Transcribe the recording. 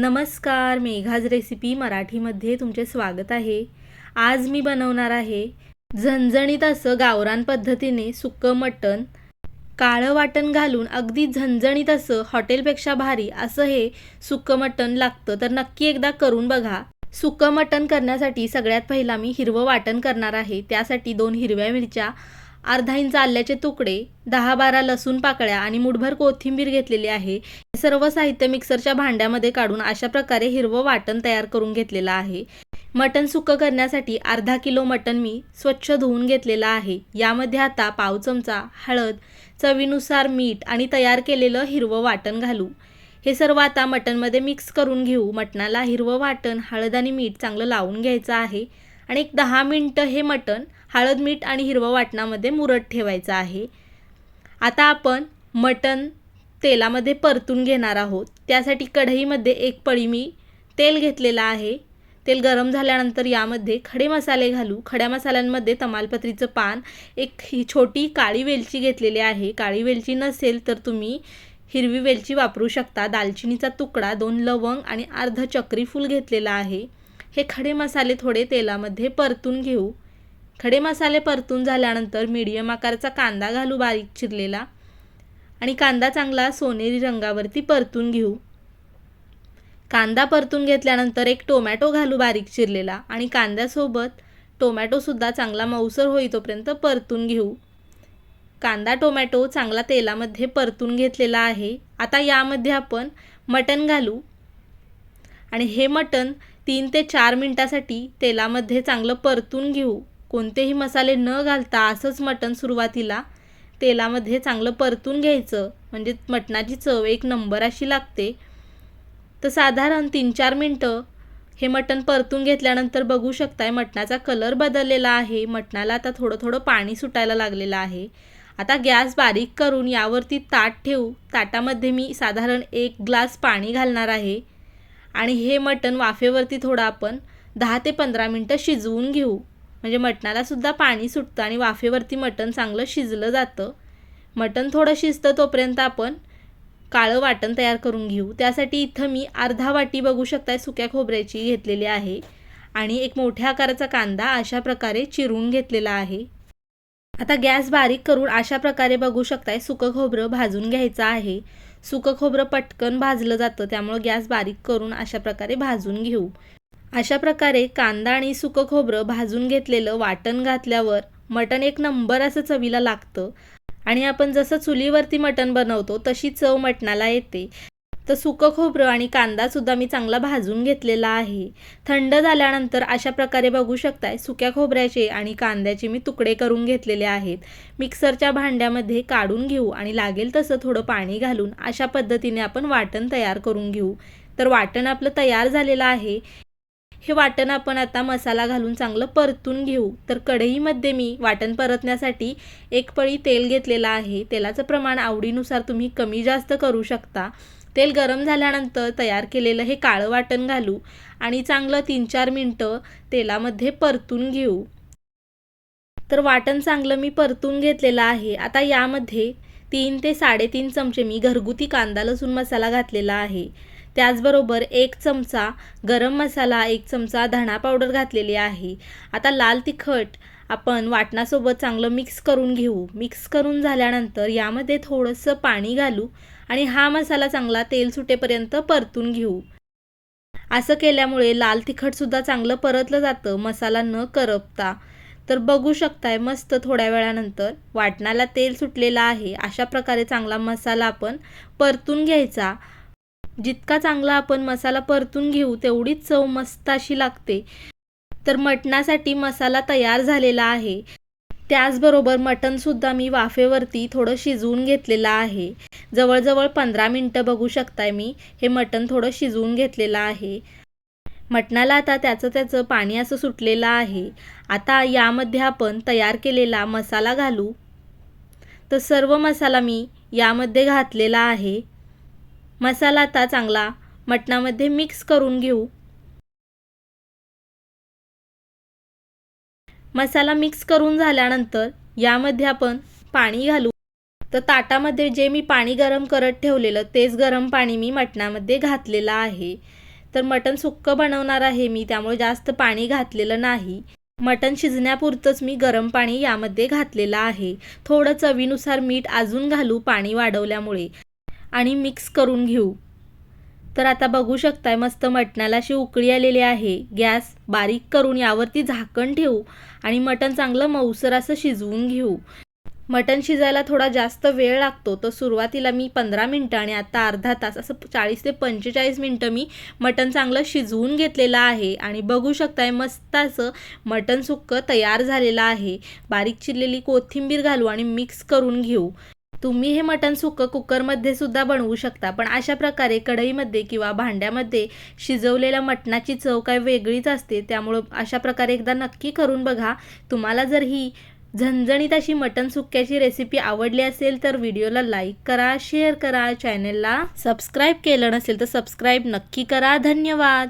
नमस्कार मेघाज रेसिपी मराठीमध्ये तुमचे स्वागत आहे. आज मी बनवणार आहे झणझणीत असं गावरान पद्धतीने सुकं मटण. काळं वाटण घालून अगदी झणझणीत असं हॉटेलपेक्षा भारी असं हे सुकं मटण लागतं. तर नक्की एकदा करून बघा. सुक्कं मटण करण्यासाठी सगळ्यात पहिला मी हिरवं वाटण करणार आहे. त्यासाठी दोन हिरव्या मिरच्या अर्धा इंच आल्याचे तुकडे दहा बारा लसूण पाकळ्या आणि मुठभर कोथिंबीर घेतलेली आहे. हे सर्व साहित्य मिक्सरच्या भांड्यामध्ये काढून अशा प्रकारे हिरवं वाटण तयार करून घेतलेलं आहे. मटण सुक्कं करण्यासाठी अर्धा किलो मटण मी स्वच्छ धुवून घेतलेलं आहे. यामध्ये आता पाव चमचा हळद चवीनुसार मीठ आणि तयार केलेलं हिरवं वाटण घालू. हे सर्व आता मटणमध्ये मिक्स करून घेऊ. मटणाला हिरवं वाटण हळद आणि मीठ चांगलं लावून घ्यायचं आहे. आणि एक दहा मिनटं हे मटण हळद मीठ आणि हिरवं वाटणामध्ये मुरत ठेवायचं आहे. आता आपण मटण तेलामध्ये परतून घेणार आहोत. त्यासाठी कढईमध्ये एक पळी मी तेल घेतलेलं आहे. तेल गरम झाल्यानंतर यामध्ये खडे मसाले घालू. खड्या मसाल्यांमध्ये तमालपत्रीचं पान एक ही छोटी काळी वेलची घेतलेली आहे. काळी वेलची नसेल तर तुम्ही हिरवी वेलची वापरू शकता. दालचिनीचा तुकडा दोन लवंग आणि अर्ध चक्री फूल आहे. हे खडे मसाले थोडे तेलामध्ये परतून घेऊ. खडे मसाले परतून झाल्यानंतर मीडियम आकाराचा कांदा घालू बारीक चिरलेला आणि कांदा चांगला सोनेरी रंगावरती परतून घेऊ. कांदा परतून घेतल्यानंतर एक टोमॅटो घालू बारीक चिरलेला आणि कांद्यासोबत टोमॅटोसुद्धा चांगला मऊसर होई तोपर्यंत परतून घेऊ. कांदा टोमॅटो चांगला तेलामध्ये परतून घेतलेला आहे. आता यामध्ये आपण मटण घालू. आणि हे मटण तीन ते चार मिनटासाठी तेलामध्ये चांगलं परतून घेऊ. कोणतेही मसाले न घालता असंच मटण सुरुवातीला तेलामध्ये चांगलं परतून घ्यायचं. म्हणजे मटणाची चव एक नंबर अशी लागते. तर साधारण तीन चार मिनटं हे मटण परतून घेतल्यानंतर बघू शकताय मटणाचा कलर बदललेला आहे. मटणाला आता थोडं थोडं पाणी सुटायला लागलेलं आहे. आता गॅस बारीक करून यावरती ताट ठेवू. ताटामध्ये मी साधारण एक ग्लास पाणी घालणार आहे. आणि हे मटण वाफेवरती थोडं आपण दहा ते पंधरा मिनटं शिजवून घेऊ. म्हणजे मटणाला सुद्धा पाणी सुटतं आणि वाफेवरती मटण चांगलं शिजलं जातं. मटण थोडं शिजतं तोपर्यंत आपण काळं वाटण तयार करून घेऊ. त्यासाठी इथं मी अर्धा वाटी बघू शकताय सुक्या खोबऱ्याची घेतलेली आहे आणि एक मोठ्या आकाराचा कांदा अशा प्रकारे चिरून घेतलेला आहे. आता गॅस बारीक करून अशा प्रकारे बघू शकताय सुकं खोबरं भाजून घ्यायचं आहे. सुकं खोबरं पटकन भाजलं जातं त्यामुळं गॅस बारीक करून अशा प्रकारे भाजून घेऊ. अशा प्रकारे कांदा आणि सुकं खोबरं भाजून घेतलेलं वाटण घातल्यावर मटण एक नंबर असं चवीला लागतं. आणि आपण जसं चुलीवरती मटण बनवतो तशी चव मटणाला येते. तर सुकं खोबरं आणि कांदासुद्धा मी चांगला भाजून घेतलेला आहे. थंड झाल्यानंतर अशा प्रकारे बघू शकताय सुक्या खोबऱ्याचे आणि कांद्याचे मी तुकडे करून घेतलेले आहेत. मिक्सरच्या भांड्यामध्ये काढून घेऊ आणि लागेल तसं थोडं पाणी घालून अशा पद्धतीने आपण वाटण तयार करून घेऊ. तर वाटण आपलं तयार झालेलं आहे. हे वाटण आपण आता मसाला घालून चांगलं परतून घेऊ. तर कढईमध्ये मी वाटण परतण्यासाठी एक पळी तेल घेतलेलं आहे. तेलाचं प्रमाण आवडीनुसार तुम्ही कमी जास्त करू शकता. तेल गरम झाल्यानंतर तयार केलेलं हे काळं वाटण घालू आणि चांगलं तीन चार मिनटं तेलामध्ये परतून घेऊ. तर वाटण चांगलं मी परतून घेतलेलं आहे. आता यामध्ये तीन ते साडेतीन चमचे मी घरगुती कांदा लसूण मसाला घातलेला आहे. त्याचबरोबर एक चमचा गरम मसाला एक चमचा धणा पावडर घातलेली आहे. आता लाल तिखट आपण वाटणासोबत चांगलं मिक्स करून घेऊ. मिक्स करून झाल्यानंतर यामध्ये थोडंसं पाणी घालू आणि हा मसाला चांगला तेल सुटेपर्यंत परतून घेऊ. असं केल्यामुळे लाल तिखटसुद्धा चांगलं परतलं जातं मसाला न करपता. तर बघू शकताय मस्त थोड्या वेळानंतर वाटणाला तेल सुटलेलं आहे. अशा प्रकारे चांगला मसाला आपण परतून घ्यायचा. जितका चांगला आपण मसाला परतून घेऊ तेवढीच चव मस्त अशी लागते. तर मटणासाठी मसाला तयार झालेला आहे. त्याचबरोबर मटणसुद्धा मी वाफेवरती थोडं शिजवून घेतलेलं आहे. जवळजवळ पंधरा मिनटं बघू शकताय मी हे मटण थोडं शिजवून घेतलेलं आहे. मटणाला आता त्याचं त्याचं पाणी असं सुटलेलं आहे. आता यामध्ये आपण तयार केलेला मसाला घालू. तर सर्व मसाला मी यामध्ये घातलेला आहे. मसाला आता चांगला. मटणामध्ये मिक्स करून घेऊ. मसाला मिक्स करून झाल्यानंतर यामध्ये आपण पाणी घालू. तर ताटामध्ये जे मी पाणी गरम करत ठेवलेलं तेच गरम पाणी मी मटणामध्ये घातलेलं आहे. तर मटण सुक्कं बनवणार आहे मी त्यामुळे जास्त पाणी घातलेलं नाही. मटण शिजण्यापुरतंच मी गरम पाणी यामध्ये घातलेलं आहे. थोडं चवीनुसार मीठ अजून घालू पाणी वाढवल्यामुळे. आणि मिक्स करून घेऊ. तर आता बघू शकताय मस्त मटणाला अशी उकळी आलेली आहे. गॅस बारीक करून यावरती झाकण ठेवू आणि मटण चांगलं मऊसर असं शिजवून घेऊ. मटण शिजायला थोडा जास्त वेळ लागतो तर सुरुवातीला मी पंधरा मिनटं आणि आता अर्धा तास असं चाळीस ते पंचेचाळीस मिनटं मी मटण चांगलं शिजवून घेतलेलं आहे. आणि बघू शकताय मस्त असं मटण सुक्कं तयार झालेलं आहे. बारीक चिरलेली कोथिंबीर घालू आणि मिक्स करून घेऊ. तुम्ही हे मटण सुकं कुकरमध्ये सुद्धा बनवू शकता. पण अशा प्रकारे कढईमध्ये किंवा भांड्यामध्ये शिजवलेल्या मटणाची चव काय वेगळीच असते. त्यामुळं अशा प्रकारे एकदा नक्की करून बघा. तुम्हाला जर ही झणझणीत अशी मटण सुक्क्याची रेसिपी आवडली असेल तर व्हिडिओला लाईक करा शेअर करा चॅनलला सबस्क्राईब केलं नसेल तर सबस्क्राईब नक्की करा. धन्यवाद.